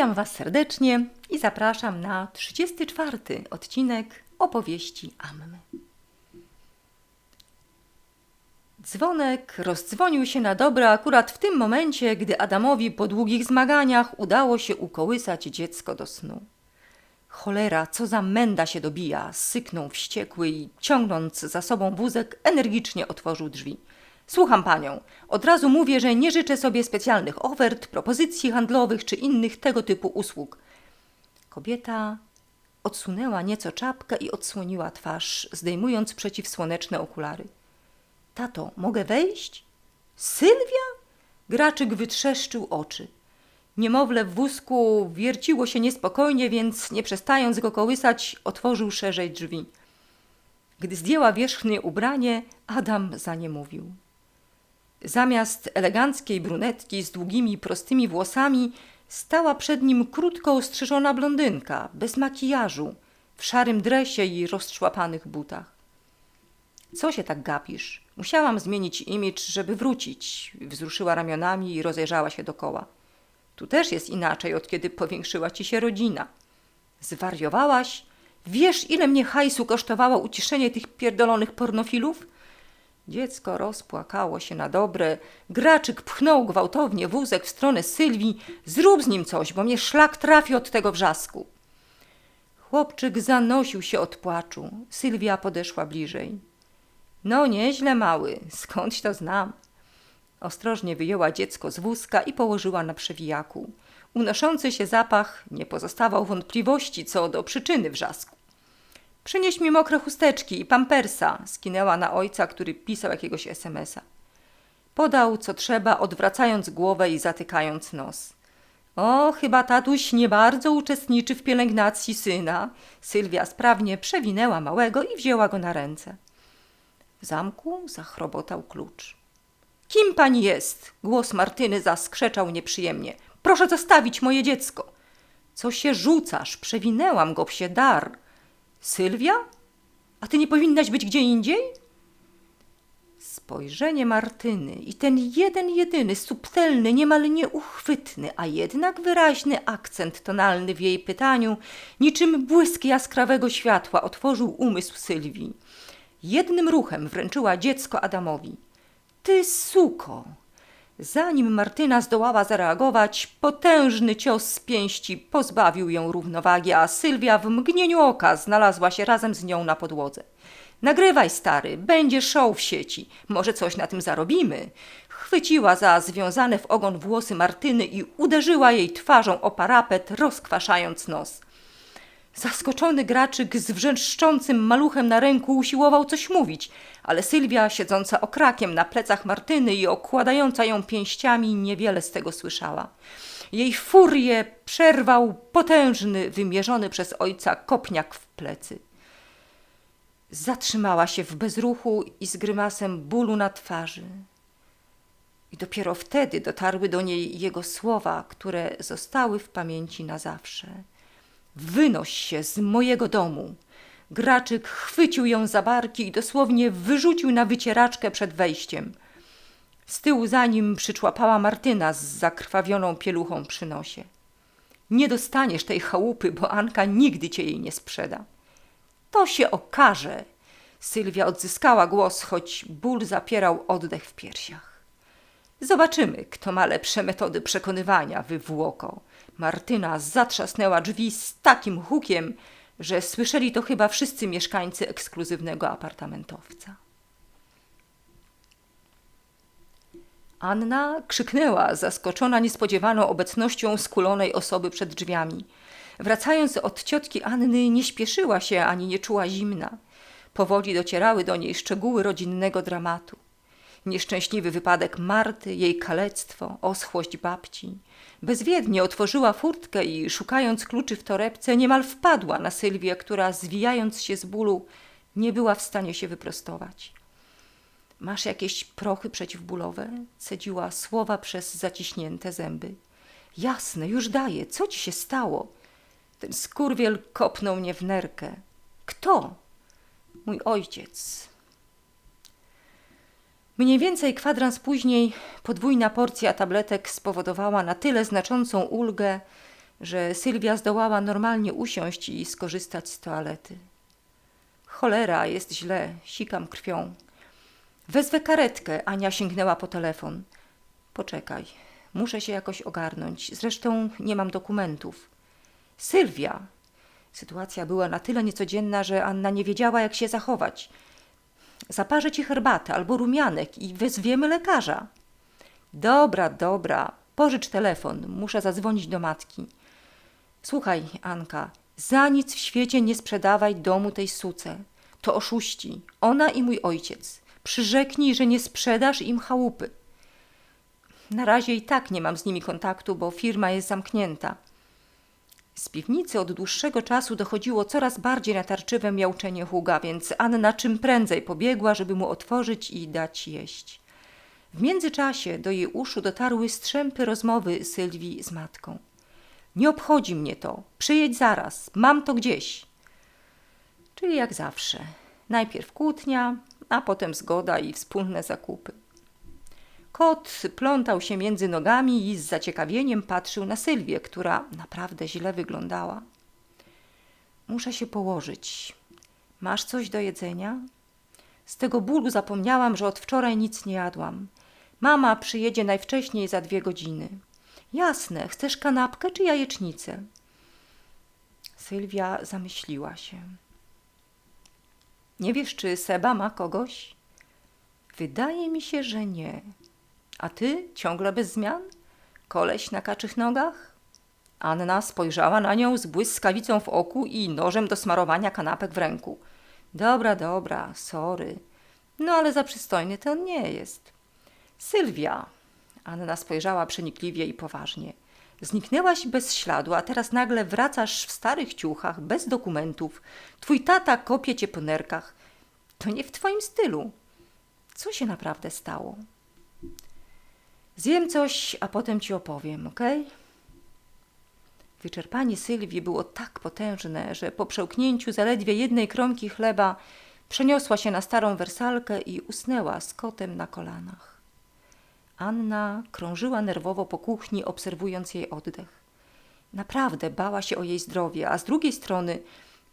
Witam Was serdecznie i zapraszam na 34 odcinek opowieści Ammy. Dzwonek rozdzwonił się na dobre akurat w tym momencie, gdy Adamowi po długich zmaganiach udało się ukołysać dziecko do snu. Cholera, co za menda się dobija, syknął wściekły i ciągnąc za sobą wózek energicznie otworzył drzwi. Słucham panią. Od razu mówię, że nie życzę sobie specjalnych ofert, propozycji handlowych czy innych tego typu usług. Kobieta odsunęła nieco czapkę i odsłoniła twarz, zdejmując przeciwsłoneczne okulary. Tato, mogę wejść? Sylwia? Graczyk wytrzeszczył oczy. Niemowlę w wózku wierciło się niespokojnie, więc nie przestając go kołysać, otworzył szerzej drzwi. Gdy zdjęła wierzchnie ubranie, Adam za nie mówił. Zamiast eleganckiej brunetki z długimi, prostymi włosami stała przed nim krótko ostrzyżona blondynka, bez makijażu, w szarym dresie i rozczłapanych butach. Co się tak gapisz? Musiałam zmienić imidż, żeby wrócić. Wzruszyła ramionami i rozejrzała się dokoła. Tu też jest inaczej, od kiedy powiększyła ci się rodzina. Zwariowałaś? Wiesz, ile mnie hajsu kosztowało uciszenie tych pierdolonych pornofilów? Dziecko rozpłakało się na dobre. Graczyk pchnął gwałtownie wózek w stronę Sylwii. Zrób z nim coś, bo mnie szlak trafi od tego wrzasku. Chłopczyk zanosił się od płaczu. Sylwia podeszła bliżej. No nieźle, mały, skądś to znam. Ostrożnie wyjęła dziecko z wózka i położyła na przewijaku. Unoszący się zapach nie pozostawał wątpliwości co do przyczyny wrzasku. Przynieś mi mokre chusteczki i pampersa, skinęła na ojca, który pisał jakiegoś smsa. Podał co trzeba, odwracając głowę i zatykając nos. O, chyba tatuś nie bardzo uczestniczy w pielęgnacji syna. Sylwia sprawnie przewinęła małego i wzięła go na ręce. W zamku zachrobotał klucz. Kim pani jest? Głos Martyny zaskrzeczał nieprzyjemnie. Proszę zostawić moje dziecko. Co się rzucasz? Przewinęłam go psie dar. Sylwia? A ty nie powinnaś być gdzie indziej? Spojrzenie Martyny i ten jeden jedyny, subtelny, niemal nieuchwytny, a jednak wyraźny akcent tonalny w jej pytaniu, niczym błysk jaskrawego światła, otworzył umysł Sylwii. Jednym ruchem wręczyła dziecko Adamowi. Ty suko! Zanim Martyna zdołała zareagować, potężny cios z pięści pozbawił ją równowagi, a Sylwia w mgnieniu oka znalazła się razem z nią na podłodze. Nagrywaj, stary, będzie show w sieci. Może coś na tym zarobimy. Chwyciła za związane w ogon włosy Martyny i uderzyła jej twarzą o parapet, rozkwaszając nos. Zaskoczony graczyk z wrzeszczącym maluchem na ręku usiłował coś mówić, ale Sylwia, siedząca okrakiem na plecach Martyny i okładająca ją pięściami, niewiele z tego słyszała. Jej furię przerwał potężny, wymierzony przez ojca kopniak w plecy. Zatrzymała się w bezruchu i z grymasem bólu na twarzy. I dopiero wtedy dotarły do niej jego słowa, które zostały w pamięci na zawsze. Wynoś się z mojego domu. Graczyk chwycił ją za barki i dosłownie wyrzucił na wycieraczkę przed wejściem. Z tyłu za nim przyczłapała Martyna z zakrwawioną pieluchą przy nosie. Nie dostaniesz tej chałupy, bo Anka nigdy cię jej nie sprzeda. To się okaże. Sylwia odzyskała głos, choć ból zapierał oddech w piersiach. Zobaczymy, kto ma lepsze metody przekonywania, wywłoko. Martyna zatrzasnęła drzwi z takim hukiem, że słyszeli to chyba wszyscy mieszkańcy ekskluzywnego apartamentowca. Anna krzyknęła, zaskoczona niespodziewaną obecnością skulonej osoby przed drzwiami. Wracając od ciotki Anny, nie śpieszyła się ani nie czuła zimna. Powoli docierały do niej szczegóły rodzinnego dramatu. Nieszczęśliwy wypadek Marty, jej kalectwo, oschłość babci. Bezwiednie otworzyła furtkę i szukając kluczy w torebce niemal wpadła na Sylwię, która zwijając się z bólu nie była w stanie się wyprostować. Masz jakieś prochy przeciwbólowe? Cedziła słowa przez zaciśnięte zęby. Jasne, już daję. Co ci się stało? Ten skurwiel kopnął mnie w nerkę. Kto? Mój ojciec. Mniej więcej kwadrans później podwójna porcja tabletek spowodowała na tyle znaczącą ulgę, że Sylwia zdołała normalnie usiąść i skorzystać z toalety. Cholera, jest źle, sikam krwią. Wezwę karetkę, Ania sięgnęła po telefon. Poczekaj, muszę się jakoś ogarnąć. Zresztą nie mam dokumentów. Sylwia! Sytuacja była na tyle niecodzienna, że Anna nie wiedziała, jak się zachować. Zaparzę ci herbatę albo rumianek i wezwiemy lekarza. Dobra, dobra, pożycz telefon, muszę zadzwonić do matki. Słuchaj, Anka, za nic w świecie nie sprzedawaj domu tej suce. To oszuści, ona i mój ojciec. Przyrzeknij, że nie sprzedasz im chałupy. Na razie i tak nie mam z nimi kontaktu, bo firma jest zamknięta. Z piwnicy od dłuższego czasu dochodziło coraz bardziej natarczywe miauczenie Huga, więc Anna czym prędzej pobiegła, żeby mu otworzyć i dać jeść. W międzyczasie do jej uszu dotarły strzępy rozmowy Sylwii z matką. Nie obchodzi mnie to. Przyjedź zaraz. Mam to gdzieś. Czyli jak zawsze. Najpierw kłótnia, a potem zgoda i wspólne zakupy. Kot plątał się między nogami i z zaciekawieniem patrzył na Sylwię, która naprawdę źle wyglądała. Muszę się położyć. Masz coś do jedzenia? Z tego bólu zapomniałam, że od wczoraj nic nie jadłam. Mama przyjedzie najwcześniej za dwie godziny. Jasne, chcesz kanapkę czy jajecznicę? Sylwia zamyśliła się. Nie wiesz, czy Seba ma kogoś? Wydaje mi się, że nie. A ty ciągle bez zmian? Koleś na kaczych nogach? Anna spojrzała na nią z błyskawicą w oku i nożem do smarowania kanapek w ręku. Dobra, dobra, sorry. No ale za przystojny to on nie jest. Sylwia, Anna spojrzała przenikliwie i poważnie. Zniknęłaś bez śladu, a teraz nagle wracasz w starych ciuchach, bez dokumentów. Twój tata kopie cię po nerkach. To nie w twoim stylu. Co się naprawdę stało? Zjem coś, a potem ci opowiem, ok? Wyczerpanie Sylwii było tak potężne, że po przełknięciu zaledwie jednej kromki chleba przeniosła się na starą wersalkę i usnęła z kotem na kolanach. Anna krążyła nerwowo po kuchni, obserwując jej oddech. Naprawdę bała się o jej zdrowie, a z drugiej strony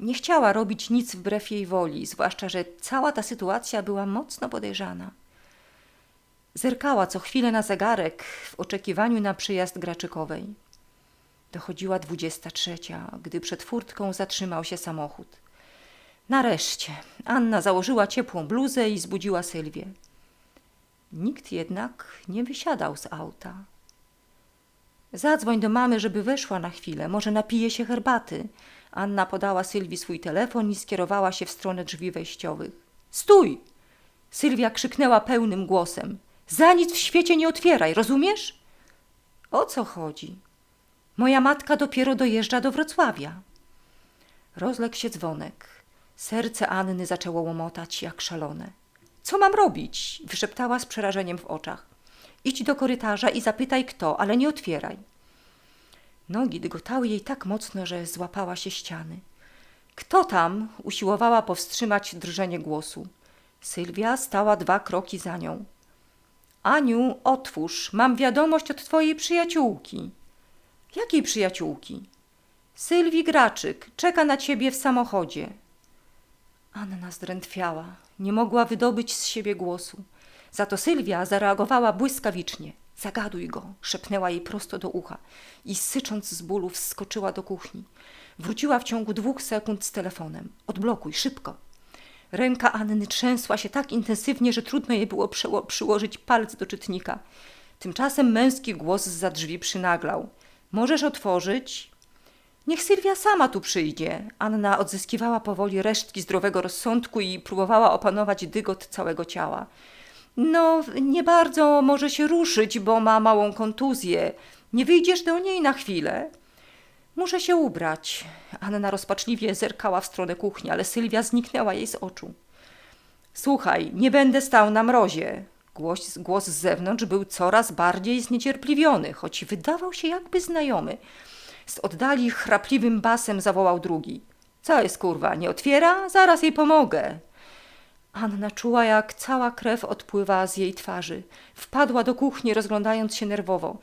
nie chciała robić nic wbrew jej woli, zwłaszcza, że cała ta sytuacja była mocno podejrzana. Zerkała co chwilę na zegarek w oczekiwaniu na przyjazd Graczykowej. Dochodziła dwudziesta trzecia, gdy przed furtką zatrzymał się samochód. Nareszcie Anna założyła ciepłą bluzę i zbudziła Sylwię. Nikt jednak nie wysiadał z auta. Zadzwoń do mamy, żeby weszła na chwilę, może napije się herbaty. Anna podała Sylwii swój telefon i skierowała się w stronę drzwi wejściowych. Stój! Sylwia krzyknęła pełnym głosem. Za nic w świecie nie otwieraj, rozumiesz? O co chodzi? Moja matka dopiero dojeżdża do Wrocławia. Rozległ się dzwonek. Serce Anny zaczęło łomotać jak szalone. Co mam robić? wyszeptała z przerażeniem w oczach. Idź do korytarza i zapytaj kto, ale nie otwieraj. Nogi dygotały jej tak mocno, że złapała się ściany. Kto tam? usiłowała powstrzymać drżenie głosu. Sylwia stała dwa kroki za nią. Aniu, otwórz, mam wiadomość od twojej przyjaciółki. Jakiej przyjaciółki? Sylwii Graczyk czeka na ciebie w samochodzie. Anna zdrętwiała, nie mogła wydobyć z siebie głosu. Za to Sylwia zareagowała błyskawicznie. Zagaduj go, szepnęła jej prosto do ucha i sycząc z bólu wskoczyła do kuchni. Wróciła w ciągu dwóch sekund z telefonem. Odblokuj, szybko. Ręka Anny trzęsła się tak intensywnie, że trudno jej było przyłożyć palec do czytnika. Tymczasem męski głos za drzwi przynaglał. Możesz otworzyć? Niech Sylwia sama tu przyjdzie. Anna odzyskiwała powoli resztki zdrowego rozsądku i próbowała opanować dygot całego ciała. No, nie bardzo może się ruszyć, bo ma małą kontuzję. Nie wyjdziesz do niej na chwilę? Muszę się ubrać. Anna rozpaczliwie zerkała w stronę kuchni, ale Sylwia zniknęła jej z oczu. Słuchaj, nie będę stał na mrozie. Głos, głos z zewnątrz był coraz bardziej zniecierpliwiony, choć wydawał się jakby znajomy. Z oddali chrapliwym basem zawołał drugi. Co jest kurwa, nie otwiera? Zaraz jej pomogę. Anna czuła, jak cała krew odpływa z jej twarzy. Wpadła do kuchni, rozglądając się nerwowo.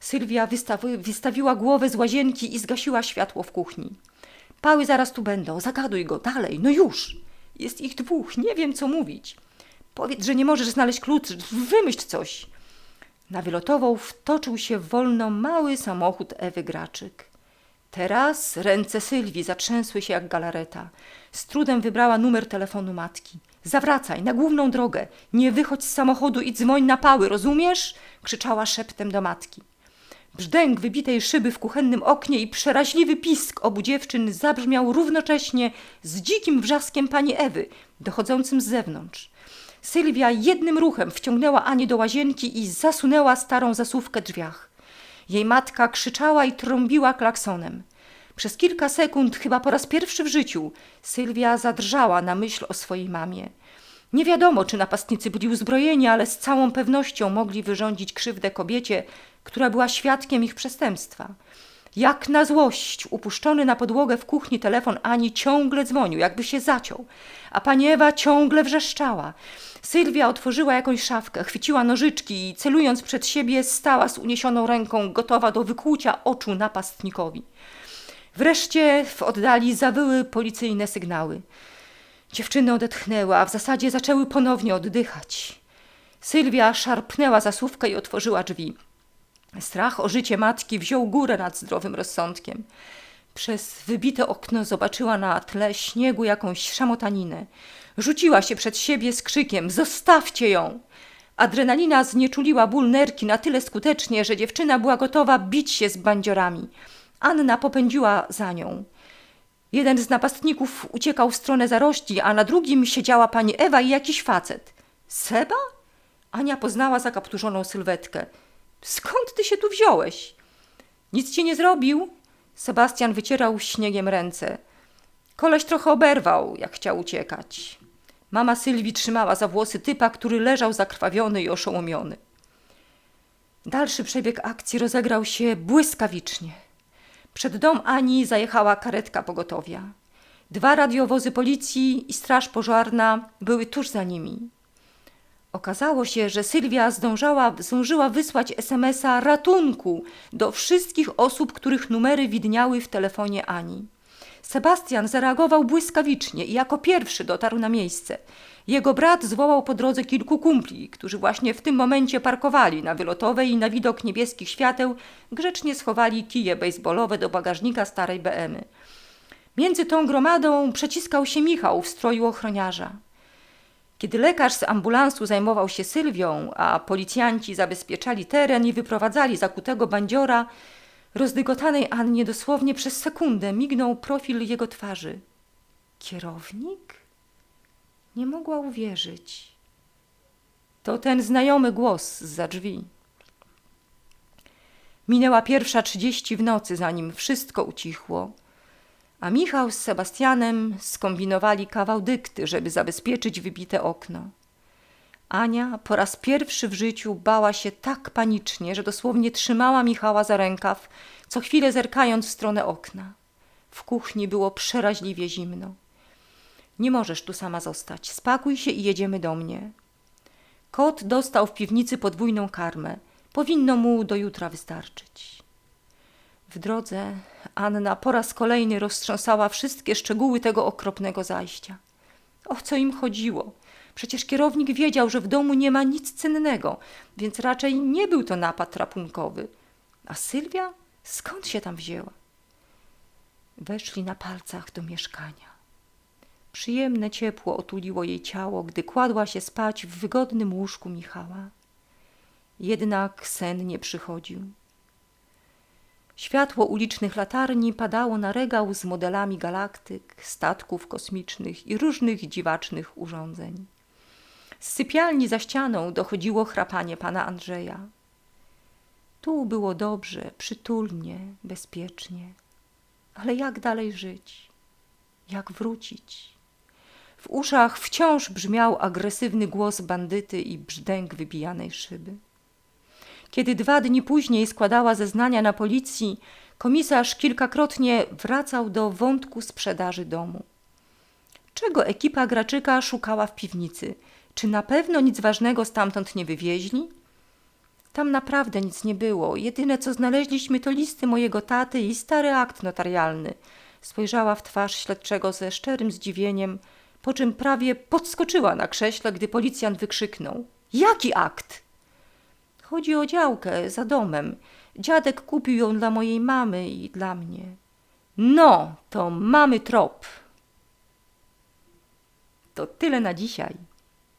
Sylwia wystawi, wystawiła głowę z łazienki i zgasiła światło w kuchni. Pały zaraz tu będą, zagaduj go, dalej, no już. Jest ich dwóch, nie wiem co mówić. Powiedz, że nie możesz znaleźć kluczy, wymyśl coś. Na wylotową wtoczył się wolno mały samochód Ewy Graczyk. Teraz ręce Sylwii zatrzęsły się jak galareta. Z trudem wybrała numer telefonu matki. Zawracaj na główną drogę. Nie wychodź z samochodu i dzwoń na pały, rozumiesz? krzyczała szeptem do matki. Brzdęk wybitej szyby w kuchennym oknie i przeraźliwy pisk obu dziewczyn zabrzmiał równocześnie z dzikim wrzaskiem pani Ewy, dochodzącym z zewnątrz. Sylwia jednym ruchem wciągnęła Anię do łazienki i zasunęła starą zasuwkę drzwiach. Jej matka krzyczała i trąbiła klaksonem. Przez kilka sekund, chyba po raz pierwszy w życiu, Sylwia zadrżała na myśl o swojej mamie. Nie wiadomo, czy napastnicy byli uzbrojeni, ale z całą pewnością mogli wyrządzić krzywdę kobiecie, która była świadkiem ich przestępstwa. Jak na złość, upuszczony na podłogę w kuchni telefon Ani ciągle dzwonił, jakby się zaciął, a pani Ewa ciągle wrzeszczała. Sylwia otworzyła jakąś szafkę, chwyciła nożyczki i celując przed siebie stała z uniesioną ręką, gotowa do wykłucia oczu napastnikowi. Wreszcie w oddali zawyły policyjne sygnały. Dziewczyny odetchnęły, a w zasadzie zaczęły ponownie oddychać. Sylwia szarpnęła zasówkę i otworzyła drzwi. Strach o życie matki wziął górę nad zdrowym rozsądkiem. Przez wybite okno zobaczyła na tle śniegu jakąś szamotaninę. Rzuciła się przed siebie z krzykiem: Zostawcie ją! Adrenalina znieczuliła ból nerki na tyle skutecznie, że dziewczyna była gotowa bić się z bandziorami. Anna popędziła za nią. Jeden z napastników uciekał w stronę zarości, a na drugim siedziała pani Ewa i jakiś facet. Seba? Ania poznała zakapturzoną sylwetkę. Skąd ty się tu wziąłeś? Nic ci nie zrobił? Sebastian wycierał śniegiem ręce. Koleś trochę oberwał, jak chciał uciekać. Mama Sylwii trzymała za włosy typa, który leżał zakrwawiony i oszołomiony. Dalszy przebieg akcji rozegrał się błyskawicznie. Przed dom Ani zajechała karetka pogotowia. Dwa radiowozy policji i straż pożarna były tuż za nimi. Okazało się, że Sylwia zdążała, zdążyła wysłać SMS-a ratunku do wszystkich osób, których numery widniały w telefonie Ani. Sebastian zareagował błyskawicznie i jako pierwszy dotarł na miejsce. Jego brat zwołał po drodze kilku kumpli, którzy właśnie w tym momencie parkowali na wylotowej i na widok niebieskich świateł grzecznie schowali kije baseballowe do bagażnika starej BMy. Między tą gromadą przeciskał się Michał w stroju ochroniarza. Kiedy lekarz z ambulansu zajmował się Sylwią, a policjanci zabezpieczali teren i wyprowadzali zakutego bandziora, rozdygotanej Annie dosłownie przez sekundę mignął profil jego twarzy. Kierownik? Nie mogła uwierzyć. To ten znajomy głos za drzwi. Minęła pierwsza trzydzieści w nocy, zanim wszystko ucichło a Michał z Sebastianem skombinowali kawał dykty, żeby zabezpieczyć wybite okno. Ania po raz pierwszy w życiu bała się tak panicznie, że dosłownie trzymała Michała za rękaw, co chwilę zerkając w stronę okna. W kuchni było przeraźliwie zimno. Nie możesz tu sama zostać. Spakuj się i jedziemy do mnie. Kot dostał w piwnicy podwójną karmę. Powinno mu do jutra wystarczyć. W drodze Anna po raz kolejny roztrząsała wszystkie szczegóły tego okropnego zajścia. O co im chodziło? Przecież kierownik wiedział, że w domu nie ma nic cennego, więc raczej nie był to napad rapunkowy. A Sylwia skąd się tam wzięła? Weszli na palcach do mieszkania. Przyjemne ciepło otuliło jej ciało, gdy kładła się spać w wygodnym łóżku Michała. Jednak sen nie przychodził. Światło ulicznych latarni padało na regał z modelami galaktyk, statków kosmicznych i różnych dziwacznych urządzeń. Z sypialni za ścianą dochodziło chrapanie pana Andrzeja. Tu było dobrze, przytulnie, bezpiecznie. Ale jak dalej żyć? Jak wrócić? W uszach wciąż brzmiał agresywny głos bandyty i brzdęk wybijanej szyby. Kiedy dwa dni później składała zeznania na policji, komisarz kilkakrotnie wracał do wątku sprzedaży domu. Czego ekipa Graczyka szukała w piwnicy? Czy na pewno nic ważnego stamtąd nie wywieźli? Tam naprawdę nic nie było. Jedyne co znaleźliśmy to listy mojego taty i stary akt notarialny. Spojrzała w twarz śledczego ze szczerym zdziwieniem, po czym prawie podskoczyła na krześle, gdy policjant wykrzyknął: Jaki akt? Chodzi o działkę za domem. Dziadek kupił ją dla mojej mamy i dla mnie. No, to mamy trop. To tyle na dzisiaj.